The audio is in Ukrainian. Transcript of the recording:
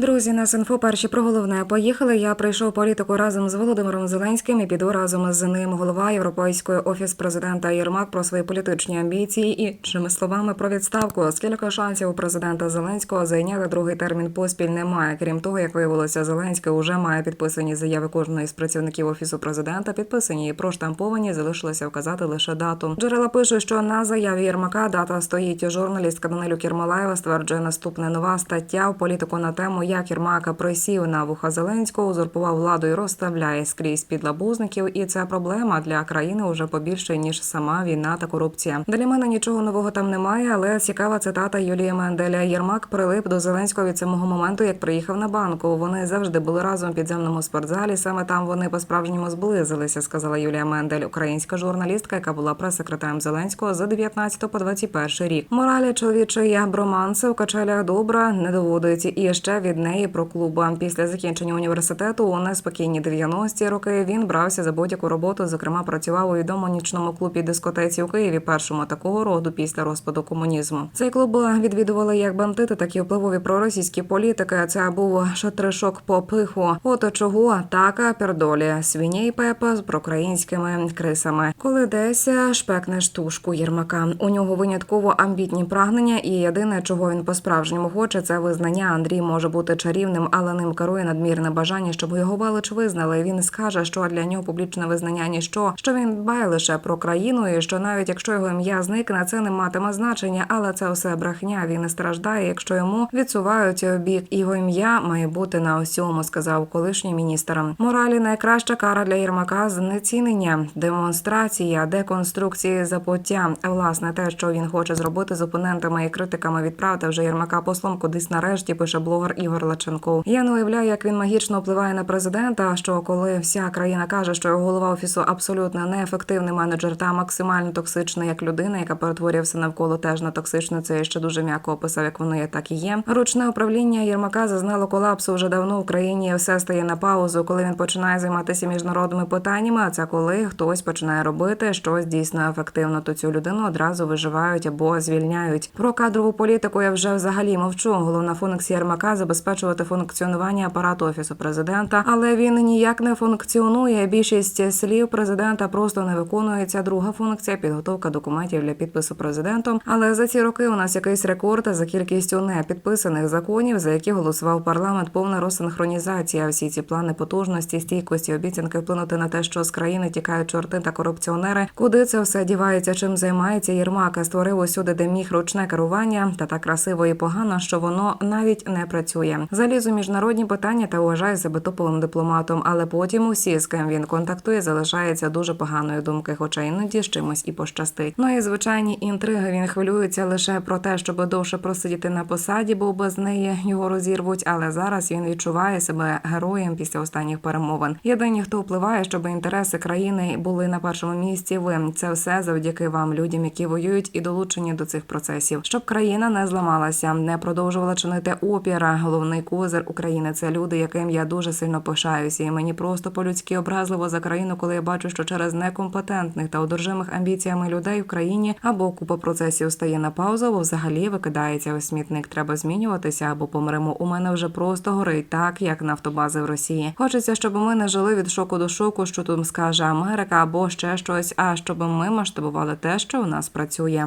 Друзі, нас інфо перші про головне. Поїхали. Я прийшов політику разом з Володимиром Зеленським і піду разом з ним. Голова Європейської офіс президента Єрмак про свої політичні амбіції і чими словами про відставку. Скільки шансів у президента Зеленського зайняти другий термін поспіль немає. Крім того, як виявилося, Зеленський уже має підписані заяви кожної з працівників офісу президента. Підписані і проштамповані. Залишилося вказати лише дату. Джерела пишуть, що на заяві Єрмака дата стоїть. Журналістка Данилю Кірмалаєва стверджує наступне нова стаття в політику на тему, як Єрмака присів на вуха Зеленського, узурпував владу і розставляє скрізь підлабузників. І це проблема для країни уже побільше ніж сама війна та корупція. Для мене нічого нового там немає, але цікава цитата Юлії Менделя. Єрмак прилип до Зеленського від самого моменту, як приїхав на банку. Вони завжди були разом в підземному спортзалі. Саме там вони по-справжньому зблизилися, сказала Юлія Мендель, українська журналістка, яка була прес-секретарем Зеленського за 19 по 21 рік. Моралі чоловічої броманси у качелях добра не доводить. І ще від неї про клуб. Після закінчення університету у неспокійні 90-ті роки він брався за будь-яку роботу. Зокрема, працював у відомому нічному клубі дискотеці у Києві, першому такого роду після розпаду комунізму. Цей клуб відвідували як бандити, так і впливові проросійські політики. Це був шатришок по пиху. От чого атака пердолі свині пепа з проукраїнськими крисами. Коли десь шпекнеш тушку Єрмака. У нього винятково амбітні прагнення, і єдине, чого він по-справжньому хоче, це визнання. Андрій може бути чарівним, але ним керує надмірне бажання, щоб його велич визнали. Він скаже, що для нього публічне визнання ніщо, що він дбає лише про країну, і що навіть якщо його ім'я зникне, це не матиме значення, але це все брехня. Він не страждає, якщо йому відсувають у бік. Його ім'я має бути на усьому, сказав колишній міністр. Моралі найкраща кара для Єрмака знецінення, демонстрація, деконструкції запуття. Власне, те, що він хоче зробити з опонентами і критиками, відправити вже Єрмака послом кудись нарешті. Пише блогер Ігор Лаченков. Я не уявляю, як він магічно впливає на президента. Що коли вся країна каже, що його голова офісу абсолютно неефективний менеджер та максимально токсичний як людина, яка перетворює все навколо теж на токсичну. Це я ще дуже м'яко описав, як воно є, так і є. Ручне управління Єрмака зазнало колапсу вже давно в країні. Все стає на паузу, коли він починає займатися міжнародними питаннями. А це коли хтось починає робити щось дійсно ефективно, то цю людину одразу виживають або звільняють. Про кадрову політику я вже взагалі мовчу. Головна функція Єрмака забезпечувати функціонування апарату офісу президента, але він ніяк не функціонує. Більшість слів президента просто не виконується. Друга функція підготовка документів для підпису президентом. Але за ці роки у нас якийсь рекорд за кількістю не підписаних законів, за які голосував парламент. Повна розсинхронізація. Всі ці плани потужності, стійкості, обіцянки вплинути на те, що з країни тікають чорти та корупціонери. Куди це все дівається? Чим займається Єрмак? Створив усюди, де міг ручне керування, та так красиво і погано, що воно навіть не працює. Заліз у міжнародні питання та вважає себе топовим дипломатом, але потім усі, з ким він контактує, залишається дуже поганої думки, хоча іноді з чимось і пощастить. Ну і звичайні інтриги. Він хвилюється лише про те, щоб довше просидіти на посаді, бо без неї його розірвуть. Але зараз він відчуває себе героєм після останніх перемовин. Єдині, хто впливає, щоб інтереси країни були на першому місці. Ви це все завдяки вам, людям, які воюють і долучені до цих процесів, щоб країна не зламалася, не продовжувала чинити опіра. Головний козир України це люди, яким я дуже сильно пишаюся, і мені просто по-людськи образливо за країну, коли я бачу, що через некомпетентних та одержимих амбіціями людей в країні або купа процесів стає на паузу, або взагалі викидається у смітник. Треба змінюватися або помремо. У мене вже просто горить так, як нафтобази в Росії. Хочеться, щоб ми не жили від шоку до шоку, що тут скаже Америка або ще щось. А щоб ми масштабували те, що у нас працює.